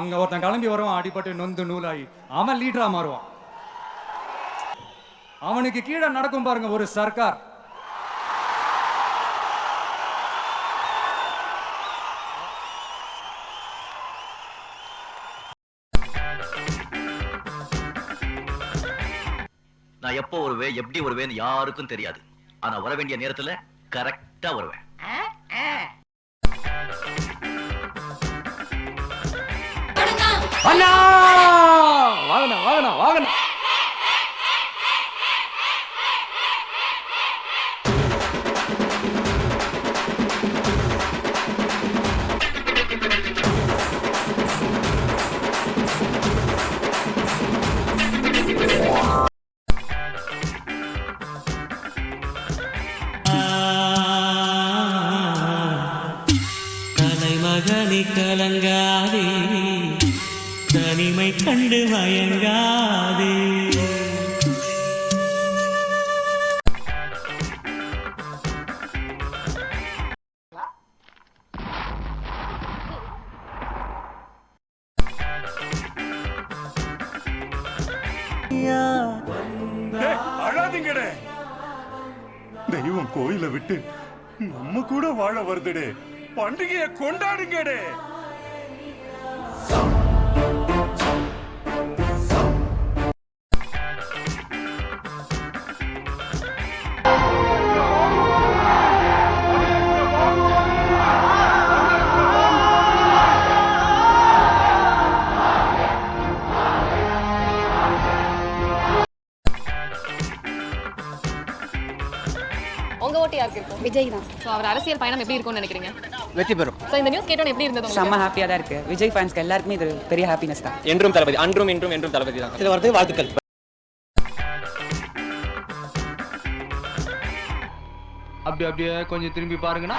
அங்க ஒருத்தன் கிளம்பி வருவான் அடிபட்டு நொந்து நூலாகி அவன் லீடரா மாறுவான். அவனுக்கு கீழே நடக்கும் பாருங்க ஒரு சர்க்கார். நான் எப்போ வருவேன் எப்படி வருவேன்னு யாருக்கும் தெரியாது. ஆனா வர வேண்டிய நேரத்துல கரெக்டா வருவேன். அண்ணா! வாங்கண்ணா வாங்கண்ணா வாங்கண்ணா. தலைமகனி கலங்காதே. தனிமை கண்டு மயங்காதே. அழாதீங்கடே. தெய்வம் கோயில விட்டு நம்ம கூட வாழ வருதுடே. பண்டிகையை கொண்டாடுங்கடே. உங்க ஓட்டு யாருக்கு இருக்கும்? விஜய் தான். ஸோ அவர் அரசியல் பயணம் எப்படி இருக்கும்னு நினைக்கிறீங்க? வெற்றி பெறும். ஸோ இந்த நியூஸ் கேட்டோன்னு எப்படி இருந்தது உங்களுக்கு? செம்ம ஹாப்பியாக தான் இருக்கு. விஜய் ஃபேன்ஸ்க்கு எல்லாருக்குமே இது பெரிய ஹாப்பினஸ் தான். என்றும் தளபதி அன்றும் இன்றும் என்றும் தளபதி தான். இதில் வரது வாழ்த்துக்கள். அப்படி அப்படியே கொஞ்சம் திரும்பி பாருங்கண்ணா.